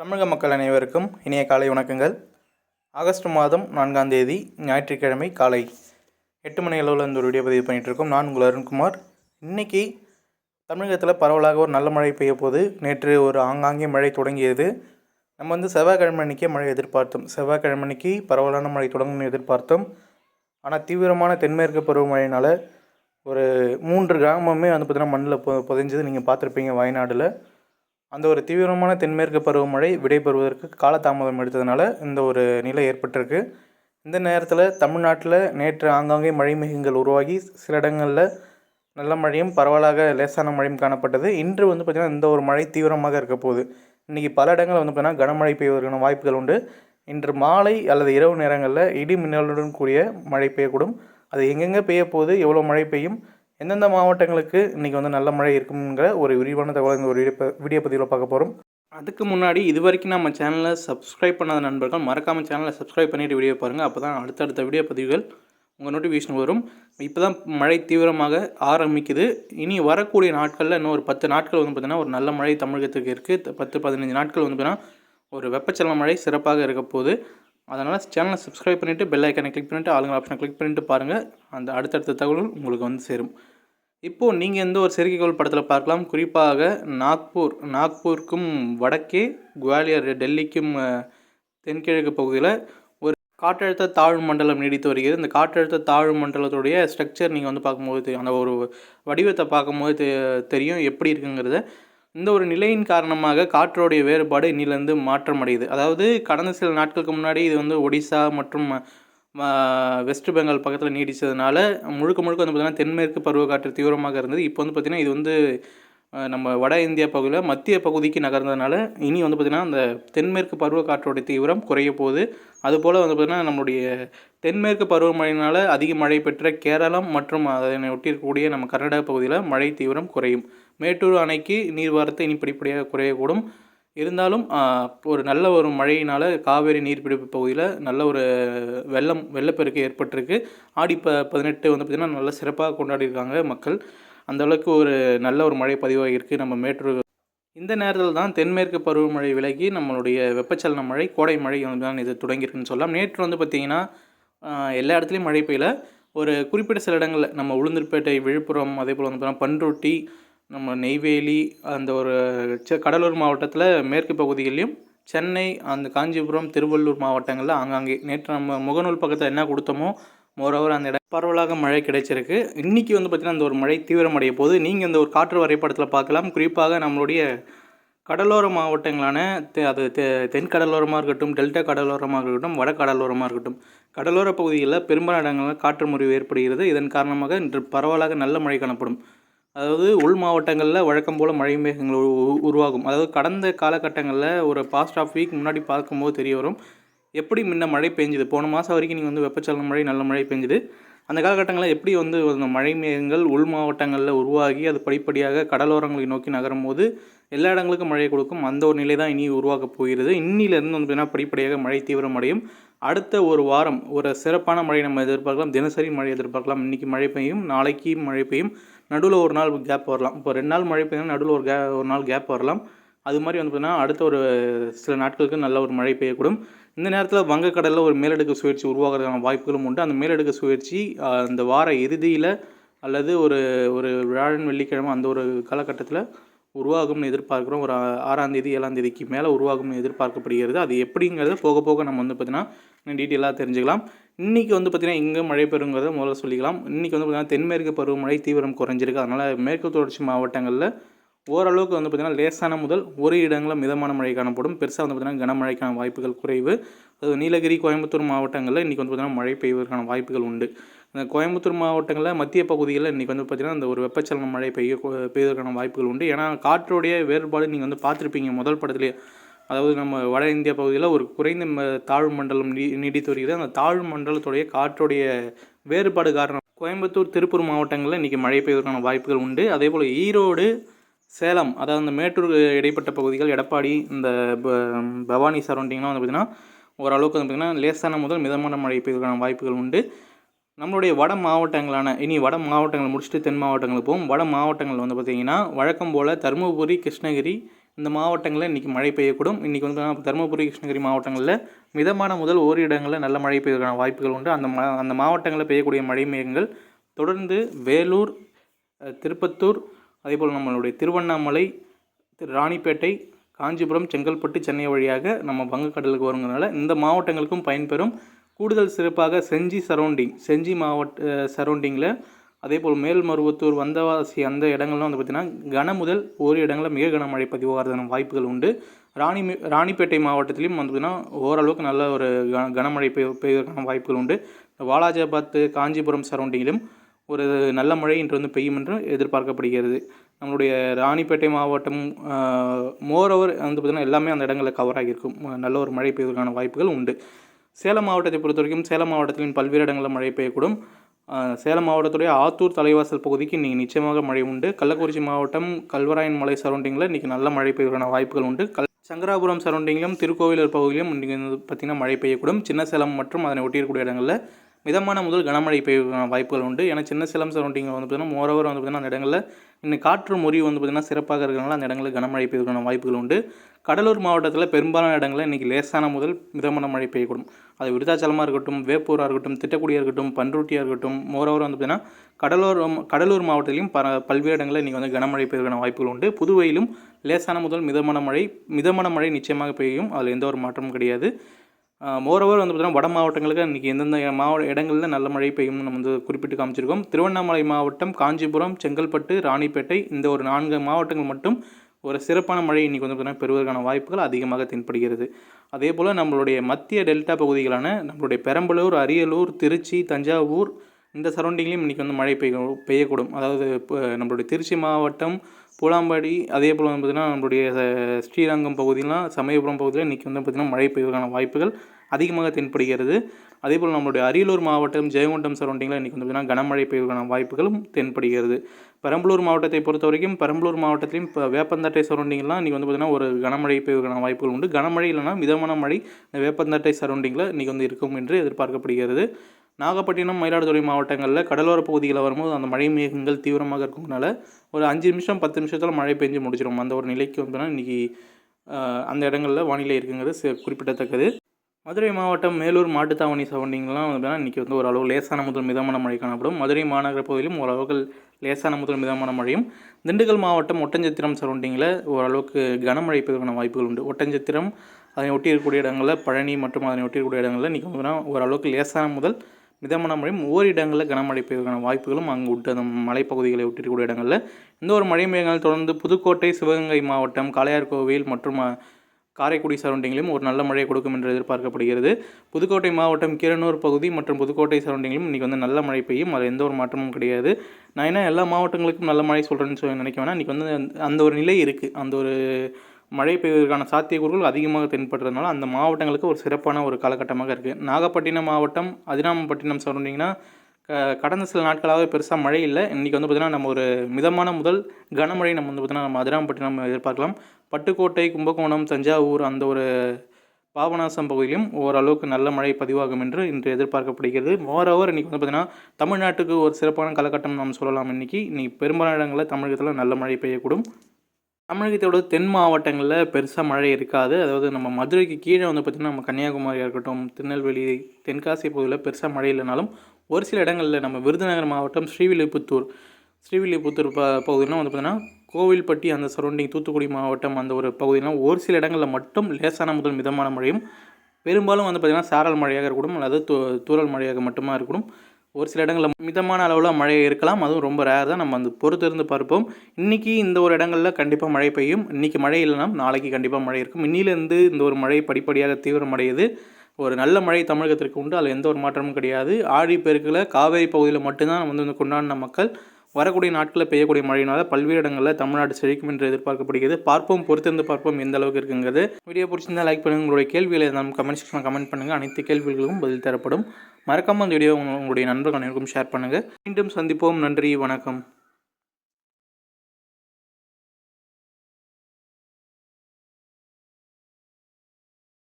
தமிழக மக்கள் அனைவருக்கும் இனிய காலை வணக்கங்கள். ஆகஸ்ட் மாதம் நான்காம் தேதி ஞாயிற்றுக்கிழமை காலை எட்டு மணி அளவில் இந்த ஒரு வீடியோ பதிவு பண்ணிகிட்ருக்கோம் நான் உங்கள் அருண்குமார். இன்னைக்கு தமிழகத்தில் பரவலாக ஒரு நல்ல மழை பெய்ய போது நேற்று ஒரு ஆங்காங்கே மழை தொடங்கியது. நம்ம வந்து செவ்வாய்க்கிழமை அன்றைக்கே மழை எதிர்பார்த்தோம். செவ்வாய்க்கிழமை அன்றைக்கி பரவலான மழை தொடங்கும்னு எதிர்பார்த்தோம். ஆனால் தீவிரமான தென்மேற்கு பருவமழையினால் ஒரு மூன்று கிராமமே வந்து பார்த்திங்கன்னா மண்ணில் பொ புதைஞ்சது. நீங்கள் பார்த்துருப்பீங்க வயநாடில். அந்த ஒரு தீவிரமான தென்மேற்கு பருவமழை விடைபெறுவதற்கு காலதாமதம் எடுத்ததுனால இந்த ஒரு நிலை ஏற்பட்டிருக்கு. இந்த நேரத்தில் தமிழ்நாட்டில் நேற்று ஆங்காங்கே மழை மேகங்கள் உருவாகி சில இடங்களில் நல்ல மழையும் பரவலாக லேசான மழையும் காணப்பட்டது. இன்று வந்து பார்த்திங்கன்னா இந்த ஒரு மழை தீவிரமாக இருக்க போகுது. இன்றைக்கி பல இடங்களில் வந்து பார்த்திங்கன்னா கனமழை பெய்வதற்கான வாய்ப்புகள் உண்டு. இன்று மாலை அல்லது இரவு நேரங்களில் இடி மின்னலுடன் கூடிய மழை பெய்யக்கூடும். அது எங்கெங்கே பெய்ய போகுது எவ்வளோ மழை பெய்யும் எந்தெந்த மாவட்டங்களுக்கு இன்றைக்கி வந்து நல்ல மழை இருக்குங்கிற ஒரு விரிவான தகவல் இந்த ஒரு வீடியோ பதிவில் பார்க்க போகிறோம் அதுக்கு முன்னாடி இது வரைக்கும் நம்ம சேனலை சப்ஸ்கிரைப் பண்ணாத நண்பர்கள் மறக்காமல் சேனலை சப்ஸ்கிரைப் பண்ணிட்டு வீடியோ பாருங்கள் அப்போ தான் அடுத்தடுத்த வீடியோ பதிவுகள் உங்கள் நோட்டிஃபிகேஷன் வரும். இப்போ தான் மழை தீவிரமாக ஆரம்பிக்குது. இனி வரக்கூடிய நாட்களில் இன்னும் ஒரு பத்து நாட்கள் வந்து பார்த்திங்கன்னா ஒரு நல்ல மழை தமிழகத்துக்கு இருக்குது பத்து பதினஞ்சு நாட்கள் வந்து பார்த்திங்கன்னா ஒரு வெப்பச்சலன மழை சிறப்பாக இருக்க போகுது. அதனால் சேனலை சப்ஸ்கிரைப் பண்ணிவிட்டு பெல் ஐக்கனை கிளிக் பண்ணிவிட்டு ஆளுங்க ஆப்ஷனை கிளிக் பண்ணிட்டு பாருங்கள் அந்த அடுத்தடுத்த தகவல்கள் உங்களுக்கு வந்து சேரும். இப்போது நீங்கள் எந்த ஒரு செயற்கைக்கோள் படத்தில் பார்க்கலாம். குறிப்பாக நாக்பூர் நாக்பூருக்கும் வடக்கே குவாலியர் டெல்லிக்கும் தென்கிழக்கு பகுதியில் ஒரு காற்றழுத்த தாழ்வு மண்டலம் நீடித்து வருகிறது. இந்த காற்றழுத்த தாழ்வு மண்டலத்துடைய ஸ்ட்ரக்சர் நீங்கள் வந்து பார்க்கும்போது தெரியும். அந்த ஒரு வடிவத்தை பார்க்கும்போது தெ- தெரியும் எப்படி இருக்குங்கிறத இந்த ஒரு நிலையின் காரணமாக காற்றோடைய வேறுபாடு இன்னிலிருந்து மாற்றம் அடையுது அதாவது கடந்த சில நாட்களுக்கு முன்னாடி இது வந்து ஒடிசா மற்றும் வெஸ்ட் பெங்கால் பக்கத்தில் நீடித்ததுனால முழுக்க முழுக்க வந்து பார்த்திங்கன்னா தென்மேற்கு பருவக்காற்று தீவிரமாக இருந்தது. இப்போ வந்து பார்த்திங்கன்னா இது வந்து நம்ம வட இந்தியா பகுதியில் மத்திய பகுதிக்கு நகர்ந்ததுனால இனி வந்து பார்த்திங்கன்னா அந்த தென்மேற்கு பருவக்காற்றோடைய தீவிரம் குறைய போகுது. அதுபோல் வந்து பார்த்திங்கன்னா நம்மளுடைய தென்மேற்கு பருவமழையினால் அதிக மழை பெற்ற கேரளம் மற்றும் அதனை ஒட்டியிருக்கக்கூடிய நம்ம கர்நாடக பகுதியில் மழை தீவிரம் குறையும். மேட்டூர் அணைக்கு நீர்வரத்து இனிப்படிப்படியாக குறையக்கூடும். இருந்தாலும் ஒரு நல்ல ஒரு மழையினால் காவேரி நீர்பிடிப்பு பகுதியில் நல்ல ஒரு வெள்ளம் வெள்ளப்பெருக்கு ஏற்பட்டிருக்கு. ஆடி ப பதினெட்டு வந்து பார்த்திங்கன்னா நல்லா சிறப்பாக கொண்டாடியிருக்காங்க மக்கள். அந்தளவுக்கு ஒரு நல்ல ஒரு மழை பதிவாகியிருக்கு நம்ம மேட்டூர். இந்த நேரத்தில் தான் தென்மேற்கு பருவமழை விலகி நம்மளுடைய வெப்பச்சலன மழை கோடை மழை வந்து தான் இது தொடங்கியிருக்குன்னு சொல்லலாம். நேற்று வந்து பார்த்திங்கன்னா எல்லா இடத்துலையும் மழை பெய்யல. ஒரு குறிப்பிட்ட சில இடங்களில் நம்ம உளுந்தூர்பேட்டை விழுப்புரம் அதே போல் வந்து பார்த்தீங்கன்னா பண்ருட்டி நம்ம நெய்வேலி அந்த ஒரு ச- கடலூர் மாவட்டத்தில் மேற்கு பகுதிகளிலும் சென்னை அந்த காஞ்சிபுரம் திருவள்ளூர் மாவட்டங்களில் ஆங்காங்கே. நேற்று நம்ம முகநூல் பக்கத்தில் என்ன கொடுத்தோமோ மோரோவர் அந்த இடம் பரவலாக மழை கிடைச்சிருக்கு. இன்றைக்கி வந்து பார்த்திங்கன்னா அந்த ஒரு மழை தீவிரமடைய போது நீங்கள் இந்த ஒரு காற்று வரைபடத்தில் பார்க்கலாம். குறிப்பாக நம்மளுடைய கடலோர மாவட்டங்களான தெ- அது தெ தென் கடலோரமாக இருக்கட்டும் டெல்டா கடலோரமாக இருக்கட்டும் வட கடலோரமாக இருக்கட்டும் கடலோர பகுதிகளில் பெரும்பாலான இடங்களில் காற்று முறிவு ஏற்படுகிறது. இதன் காரணமாக இன்று பரவலாக நல்ல மழை காணப்படும். அதாவது உள் மாவட்டங்களில் வழக்கம் போல் மழை மேகங்கள் உ உருவாகும். அதாவது கடந்த காலகட்டங்களில் ஒரு பாஸ்ட் ஆஃப் வீக் முன்னாடி பார்க்கும்போது தெரிய வரும். எப்படி முன்ன மழை பெஞ்சுது? போன மாதம் வரைக்கும் நீங்கள் வந்து வெப்பச்சலன மழை நல்ல மழை பெஞ்சுது. அந்த காலகட்டங்களில் எப்படி வந்து அந்த மழை மேகங்கள் உள் மாவட்டங்களில் உருவாகி அது படிப்படியாக கடலோரங்களை நோக்கி நகரும் போது எல்லா இடங்களுக்கும் மழை கொடுக்கும். அந்த ஒரு நிலை தான் இனி உருவாக்கப் போகிறது. இன்னிலிருந்து வந்து பார்த்தீங்கன்னா படிப்படியாக மழை தீவிரமடையும். அடுத்த ஒரு வாரம் ஒரு சிறப்பான மழை நம்ம எதிர்பார்க்கலாம். தினசரி மழை எதிர்பார்க்கலாம். இன்றைக்கி மழை பெய்யும் நாளைக்கு மழை பெய்யும். நடுவில் ஒரு நாள் கேப் வரலாம். இப்போ ரெண்டு நாள் மழை பெய்யும் நடுவில் ஒரு கே ஒரு நாள் கேப் வரலாம். அது மாதிரி வந்து பார்த்தீங்கன்னா அடுத்த ஒரு சில நாட்களுக்கு நல்ல ஒரு மழை பெய்யக்கூடும். இந்த நேரத்தில் வங்கக்கடலில் ஒரு மேலடுக்கு சுழற்சி உருவாகிறதுக்கான வாய்ப்புகளும் உண்டு. அந்த மேலடுக்கு சுழற்சி அந்த இந்த வார இறுதியில் அல்லது ஒரு ஒரு வியாழன் வெள்ளிக்கிழமை அந்த ஒரு காலகட்டத்தில் உருவாகும்னு எதிர்பார்க்குறோம். ஒரு ஆறாம் தேதி ஏழாம் தேதிக்கு மேலே உருவாகும்னு எதிர்பார்க்கப்படுகிறது. அது எப்படிங்கிறத போக போக நம்ம வந்து பார்த்திங்கன்னா டீட்டெயிலாக தெரிஞ்சுக்கலாம். இன்றைக்கி வந்து பார்த்திங்கன்னா இங்கே மழை பெறுங்கிறத முதல்ல சொல்லிக்கலாம். இன்றைக்கி வந்து பார்த்திங்கன்னா தென்மேற்கு பருவமழை தீவிரம் குறைஞ்சிருக்கு. அதனால் மேற்கு தொடர்ச்சி மாவட்டங்களில் ஓரளவுக்கு வந்து பார்த்திங்கன்னா லேசான முதல் ஒரு இடங்களில் மிதமான மழை காணப்படும். பெருசாக வந்து பார்த்திங்கன்னா கனமழைக்கான வாய்ப்புகள் குறைவு. அது நீலகிரி கோயம்புத்தூர் மாவட்டங்களில் இன்றைக்கி வந்து பார்த்திங்கன்னா மழை பெய்வதற்கான வாய்ப்புகள் உண்டு. இந்த கோயம்புத்தூர் மாவட்டங்களில் மத்திய பகுதிகளில் இன்றைக்கி வந்து பார்த்திங்கன்னா அந்த ஒரு வெப்பச்சலன மழை பெய்ய பெய்வதற்கான வாய்ப்புகள் உண்டு. ஏன்னா காற்றோடைய வேறுபாடு நீங்கள் வந்து பார்த்துருப்பீங்க முதல் படத்துலேயே அதாவது நம்ம வட இந்திய பகுதியில் ஒரு குறைந்த ம- தாழ்வு மண்டலம் நீ நீடித்து வருகிறது. அந்த தாழ்வு மண்டலத்துடைய காற்றுடைய வேறுபாடு காரணம் கோயம்புத்தூர் திருப்பூர் மாவட்டங்களில் இன்றைக்கி மழை பெய்வதற்கான வாய்ப்புகள் உண்டு. அதே போல் ஈரோடு சேலம் அதாவது இந்த மேட்டூர் இடைப்பட்ட பகுதிகள் எடப்பாடி இந்த ப- பவானி சரௌண்டிங்லாம் வந்து பார்த்திங்கன்னா ஓரளவுக்கு வந்து பார்த்திங்கன்னா லேசான முதல் மிதமான மழை பெய்வதற்கான வாய்ப்புகள் உண்டு. நம்மளுடைய வட மாவட்டங்களான இனி வட மாவட்டங்கள் முடிச்சுட்டு தென் மாவட்டங்களுக்கு போகும் வட மாவட்டங்கள் வந்து பார்த்திங்கன்னா வழக்கம் போல் தருமபுரி கிருஷ்ணகிரி இந்த மாவட்டங்களில் இன்றைக்கி மழை பெய்யக்கூடும். இன்றைக்கி வந்து தருமபுரி கிருஷ்ணகிரி மாவட்டங்களில் மிதமான முதல் ஓரி இடங்களில் நல்ல மழை பெய்வதற்கான வாய்ப்புகள் உண்டு. அந்த மா அந்த மாவட்டங்களில் பெய்யக்கூடிய மழை மேகங்கள் தொடர்ந்து வேலூர் திருப்பத்தூர் அதேபோல் நம்மளுடைய திருவண்ணாமலை ராணிப்பேட்டை காஞ்சிபுரம் செங்கல்பட்டு சென்னை வழியாக நம்ம வங்கக்கடலுக்கு வருங்கிறனால இந்த மாவட்டங்களுக்கும் பயன்பெறும் கூடுதல் சிறப்பாக செஞ்சி சரௌண்டிங் செஞ்சி மாவட்ட சரௌண்டிங்கில் அதே போல் மேல்மருவத்தூர் வந்தவாசி அந்த இடங்கள்லாம் வந்து பார்த்திங்கன்னா கன முதல் ஒரு இடங்களில் மிக கனமழை பதிவாகிறதான வாய்ப்புகள் உண்டு. ராணி ராணிப்பேட்டை மாவட்டத்திலையும் வந்து பார்த்திங்கன்னா ஓரளவுக்கு நல்ல ஒரு கன கனமழை பெய்ய பெய்வதற்கான வாய்ப்புகள் உண்டு. வாலாஜாபாத் காஞ்சிபுரம் சரௌண்டிங்கிலும் ஒரு நல்ல மழை இன்று வந்து பெய்யும் என்று எதிர்பார்க்கப்படுகிறது. நம்மளுடைய ராணிப்பேட்டை மாவட்டம் மோரோவர் வந்து பார்த்திங்கன்னா எல்லாமே அந்த இடங்களில் கவர் ஆகியிருக்கும். நல்ல ஒரு மழை பெய்வதற்கான வாய்ப்புகள் உண்டு. சேலம் மாவட்டத்தை பொறுத்த வரைக்கும் சேலம் மாவட்டத்தின் பல்வேறு இடங்களில் மழை பெய்யக்கூடும். சேலம் மாவட்டத்துடைய ஆத்தூர் தலைவாசல் பகுதிக்கு இன்றைக்கி நிச்சயமாக மழை உண்டு. கள்ளக்குறிச்சி மாவட்டம் கல்வராயன் மலை சரௌண்டிங்கில் இன்றைக்கி நல்ல மழை பெய்வதற்கான வாய்ப்புகள் உண்டு. கல் சங்கராபுரம் சரௌண்டிங்கிலும் திருக்கோவிலூர் பகுதியிலும் இன்றைக்கி வந்து பார்த்திங்கன்னா மழை பெய்யக்கூடும். சின்ன சேலம் மற்றும் அதனை ஒட்டியிருக்கக்கூடிய இடங்களில் மிதமான முதல் கனமழை பெய்ய வாய்ப்புகள் உண்டு. ஏன்னா சின்ன சேலம் சரௌண்டிங்கில் வந்து பார்த்திங்கன்னா மோரோவர் வந்து பார்த்திங்கன்னா அந்த இடங்களில் இன்னும் காற்று முறிவு வந்து பார்த்திங்கன்னா சிறப்பாக இருக்கிறனால அந்த இடங்களில் கனமழை பெய்வதற்கான வாய்ப்புகள் உண்டு. கடலூர் மாவட்டத்தில் பெரும்பாலான இடங்களில் இன்றைக்கி லேசான முதல் மிதமான மழை பெய்யக்கூடும். அது விருதாச்சலமாக இருக்கட்டும் வேப்பூராக இருக்கட்டும் திட்டக்குடியாக இருக்கட்டும் பன்ருட்டியாக இருக்கட்டும் மோரோவர் வந்து பார்த்திங்கன்னா கடலூர் கடலூர் மாவட்டத்திலையும் பல பல்வேறு இடங்களில் இன்றைக்கி வந்து கனமழை பெய்வதற்கான வாய்ப்புகள் உண்டு. புதுவையிலும் லேசான முதல் மிதமான மழை மிதமான மழை நிச்சயமாக பெய்யும். அதில் எந்த ஒரு மாற்றமும் கிடையாது. மோரோவர் வந்து பார்த்தீங்கன்னா வட மாவட்டங்களுக்கு இன்றைக்கி எந்தெந்த மாவட்ட இடங்களில் நல்ல மழை பெய்யும்னு நம்ம வந்து குறிப்பிட்டு காமிச்சிருக்கோம். திருவண்ணாமலை மாவட்டம் காஞ்சிபுரம் செங்கல்பட்டு ராணிப்பேட்டை இந்த ஒரு நான்கு மாவட்டங்கள் மட்டும் ஒரு சிறப்பான மழை இன்றைக்கி வந்து பார்த்திங்கன்னா பெறுவதற்கான வாய்ப்புகள் அதிகமாக தென்படுகிறது. அதே போல் நம்மளுடைய மத்திய டெல்டா பகுதிகளான நம்மளுடைய பெரம்பலூர் அரியலூர் திருச்சி தஞ்சாவூர் இந்த சரௌண்டிங்லேயும் இன்றைக்கி வந்து மழை பெய்ய பெய்யக்கூடும். அதாவது இப்போ நம்மளுடைய திருச்சி மாவட்டம் பூலாம்பாடி அதே போல் வந்து பார்த்திங்கன்னா நம்மளுடைய ஸ்ரீரங்கம் பகுதியெலாம் சமயபுரம் பகுதியில் இன்றைக்கி வந்து பார்த்திங்கன்னா மழை பெய்வதற்கான வாய்ப்புகள் அதிகமாக தென்படுகிறது. அதே போல் நம்மளுடைய அரியலூர் மாவட்டம் ஜெயங்கொண்டம் சரௌண்டிங்கில் இன்றைக்கி வந்து பார்த்திங்கன்னா கனமழை பெய்வதற்கான வாய்ப்புகளும் தென்படுகிறது. பெரம்பலூர் மாவட்டத்தை பொறுத்த வரைக்கும் பெரம்பலூர் மாவட்டத்திலையும் இப்போ வேப்பந்தட்டை சரௌண்டிங்லாம் இன்றைக்கி வந்து பார்த்திங்கன்னா ஒரு கனமழை பெய்வதற்கான வாய்ப்புகள் உண்டு. கனமழை இல்லைனா மிதமான மழை வேப்பந்தட்டை சரௌண்டிங்கில் இன்றைக்கி வந்து இருக்கும் என்று எதிர்பார்க்கப்படுகிறது. நாகப்பட்டினம் மயிலாடுதுறை மாவட்டங்களில் கடலோர பகுதிகளில் வரும்போது அந்த மழை மேகங்கள் தீவிரமாக இருக்கிறதுனால ஒரு அஞ்சு நிமிஷம் பத்து நிமிஷத்தில் மழை பெஞ்சு முடிச்சிடும் அந்த ஒரு நிலைக்கு வந்தோன்னா இன்றைக்கி அந்த இடங்களில் வானிலை இருக்குங்கிறது குறிப்பிடத்தக்கது. மதுரை மாவட்டம் மேலூர் மாட்டுத்தாவணி சரௌண்டிங்லாம் வந்து இன்றைக்கி வந்து ஓரளவு லேசான முதல் மிதமான மழை காணப்படும். மதுரை மாநகர பகுதியிலும் ஓரளவுக்கு லேசான முதல் மிதமான மழையும். திண்டுக்கல் மாவட்டம் ஒட்டஞ்சத்திரம் சரௌண்டிங்கில் ஓரளவுக்கு கனமழை பெய்வதற்கான வாய்ப்புகள் உண்டு. ஒட்டஞ்சத்திரம் அதனை ஒட்டி இருக்கக்கூடிய இடங்களில் பழனி மற்றும் அதனை ஒட்டி இருக்கக்கூடிய இடங்களில் இன்றைக்கி வந்து ஓரளவுக்கு லேசான முதல் மிதமான மழையும் ஓரிடங்களில் கனமழை பெய்வதற்கான வாய்ப்புகளும் அங்கு உண்டு. அந்த மலைப்பகுதிகளை ஒட்டிருக்கூடிய இடங்களில் இந்த ஒரு மழை மேகங்கள் தொடர்ந்து புதுக்கோட்டை சிவகங்கை மாவட்டம் காளையார்கோவில் மற்றும் காரைக்குடி சரௌண்டிங்கிலும் ஒரு நல்ல மழை கொடுக்கும் என்று எதிர்பார்க்கப்படுகிறது. புதுக்கோட்டை மாவட்டம் கீரனூர் பகுதி மற்றும் புதுக்கோட்டை சரௌண்டிங்கிலும் இன்றைக்கி வந்து நல்ல மழை பெய்யும். அதில் எந்த ஒரு மாற்றமும் கிடையாது. நான் என்ன எல்லா மாவட்டங்களுக்கும் நல்ல மழை சொல்கிறேன்னு சொல்லி நினைக்க வேணாம். இன்றைக்கி வந்து அந்த ஒரு நிலை இருக்குது அந்த ஒரு மழை பெய்வதற்கான சாத்தியக்கூறுகள் அதிகமாக தென்படுறதுனால அந்த மாவட்டங்களுக்கு ஒரு சிறப்பான ஒரு காலகட்டமாக இருக்குது நாகப்பட்டினம் மாவட்டம் அதிராமப்பட்டினம் சொன்னீங்கன்னா க கடந்த சில நாட்களாகவே பெருசாக மழை இல்லை. இன்றைக்கி வந்து பார்த்திங்கன்னா நம்ம ஒரு மிதமான முதல் கனமழை நம்ம வந்து பார்த்திங்கன்னா நம்ம அதிராமப்பட்டினம் எதிர்பார்க்கலாம். பட்டுக்கோட்டை கும்பகோணம் தஞ்சாவூர் அந்த ஒரு பாபநாசம் பகுதியிலும் ஓரளவுக்கு நல்ல மழை பதிவாகும் என்று இன்று எதிர்பார்க்கப்படுகிறது. மோரோவர் இன்றைக்கி வந்து பார்த்திங்கன்னா தமிழ்நாட்டுக்கு ஒரு சிறப்பான காலகட்டம் நாம் சொல்லலாம். இன்றைக்கி இன்றைக்கி பெரும்பாலான இடங்களில் தமிழகத்தில் நல்ல மழை பெய்யக்கூடும். தமிழகத்தோட தென் மாவட்டங்களில் பெருசாக மழை இருக்காது. அதாவது நம்ம மதுரைக்கு கீழே வந்து பார்த்திங்கன்னா நம்ம கன்னியாகுமரியாக இருக்கட்டும் திருநெல்வேலி தென்காசி பகுதியில் பெருசாக மழை இல்லைனாலும் ஒரு சில இடங்களில் நம்ம விருதுநகர் மாவட்டம் ஸ்ரீவில்லிபுத்தூர் ஸ்ரீவில்லிபுத்தூர் ப பகுதியெலாம் வந்து பார்த்திங்கன்னா கோவில்பட்டி அந்த சரௌண்டிங் தூத்துக்குடி மாவட்டம் அந்த ஒரு பகுதியெலாம் ஒரு சில இடங்களில் மட்டும் லேசான முதல் மிதமான மழையும் பெரும்பாலும் வந்து பார்த்திங்கன்னா சாரல் மழையாக இருக்கக்கூடும் அல்லது தூ தூரல் மழையாக மட்டுமா இருக்கணும் ஒரு சில இடங்களில் மிதமான அளவில் மழை இருக்கலாம். அதுவும் ரொம்ப ரேர் தான். நம்ம அந்த பொறுத்திருந்து பார்ப்போம். இன்றைக்கி இந்த ஒரு இடங்களில் கண்டிப்பாக மழை பெய்யும். இன்றைக்கி மழை இல்லைனா நாளைக்கு கண்டிப்பாக மழை இருக்கும். இன்னிலேருந்து இந்த ஒரு மழை படிப்படியாக தீவிரமடையுது. ஒரு நல்ல மழை தமிழகத்திற்கு உண்டு. அதில் எந்த ஒரு மாற்றமும் கிடையாது. ஆழி பெருக்கில் காவேரி பகுதியில் மட்டும்தான் வந்து இந்த கொண்டாடின மக்கள் வரக்கூடிய நாட்களில் பெய்யக்கூடிய மழையினால பல்வேறு இடங்களில் தமிழ்நாடு செழிக்கும் என்று எதிர்பார்க்கப்படுகிறது. பார்ப்போம் பொறுத்திருந்து பார்ப்போம் எந்த அளவுக்கு இருக்குங்கிறது. வீடியோ பிடிச்சிருந்தால் லைக் பண்ணுங்கள் உங்களுடைய கேள்விகளை நம்ம கமெண்ட் செக்ஷனில் கமெண்ட் பண்ணுங்கள் அனைத்து கேள்விகளுக்கும் பதில் தரப்படும். மறக்காமல் அந்த வீடியோ உங்களுடைய நண்பர்கள் அனைவருக்கும் ஷேர் பண்ணுங்கள் மீண்டும் சந்திப்போம். நன்றி. வணக்கம்.